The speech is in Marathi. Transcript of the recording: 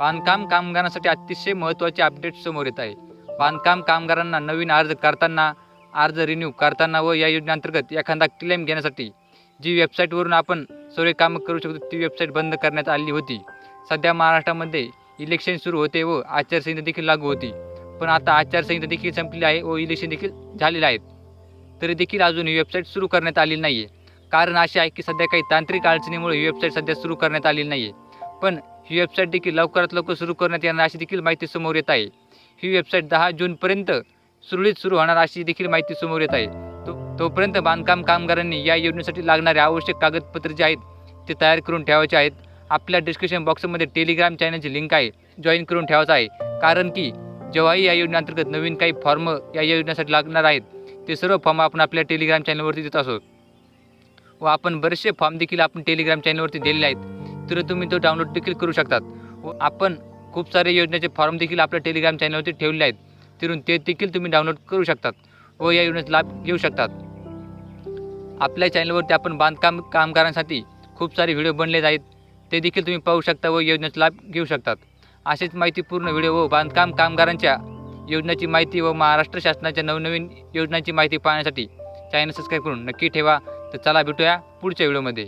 बांधकाम कामगारांसाठी अतिशय महत्त्वाचे अपडेट समोर येत आहे. बांधकाम कामगारांना नवीन अर्ज करताना अर्ज रिन्यू करताना व या योजनेअंतर्गत एखादा क्लेम घेण्यासाठी जी वेबसाईटवरून आपण सर्व कामं करू शकतो ती वेबसाईट बंद करण्यात आली होती. सध्या महाराष्ट्रामध्ये इलेक्शन सुरू होते व आचारसंहिता देखील लागू होती. पण आता आचारसंहिता देखील संपली आहे व इलेक्शन देखील झालेले आहेत. तरी देखील अजून ही वेबसाईट सुरू करण्यात आलेली नाही आहे कारण असे आहे की सध्या काही तांत्रिक अडचणीमुळे ही वेबसाईट सध्या सुरू करण्यात आलेली नाही आहे पण ही वेबसाईट देखील लवकरात लवकर सुरू करण्यात येणार अशी देखील माहिती समोर येत आहे. ही वेबसाईट दहा जूनपर्यंत सुरळीत सुरू होणार अशी देखील माहिती समोर येत आहे. तो तोपर्यंत बांधकाम कामगारांनी या योजनेसाठी लागणारे आवश्यक कागदपत्रे जे आहेत ते तयार करून ठेवायचे आहेत. आपल्या डिस्क्रिप्शन बॉक्समध्ये टेलिग्राम चॅनलची लिंक आहे. जॉईन करून ठेवायचं आहे. कारण की जेव्हाही या योजनेअंतर्गत नवीन काही फॉर्म या योजनेसाठी लागणार आहेत ते सर्व फॉर्म आपण आपल्या टेलिग्राम चॅनलवरती देत असो. व आपण बरेचसे फॉर्म देखील आपण टेलिग्राम चॅनलवरती दिलेले आहेत. तर तुम्ही तो डाउनलोड देखील करू शकतात. व आपण खूप सारे योजनेचे फॉर्म देखील आपल्या टेलिग्राम चॅनलवरती ठेवले आहेत. तिथून ते देखील तुम्ही डाउनलोड करू शकतात व या योजनेचा लाभ घेऊ शकतात. आपल्या चॅनलवरती आपण बांधकाम कामगारांसाठी खूप सारे व्हिडिओ बनले आहेत. ते देखील तुम्ही पाहू शकता व योजनेचा लाभ घेऊ शकतात. अशीच माहितीपूर्ण व्हिडिओ व बांधकाम कामगारांच्या योजनेची माहिती व महाराष्ट्र शासनाच्या नवनवीन योजनांची माहिती पाहण्यासाठी चॅनल सबस्क्राईब करून नक्की ठेवा. तर चला भेटूया पुढच्या व्हिडिओमध्ये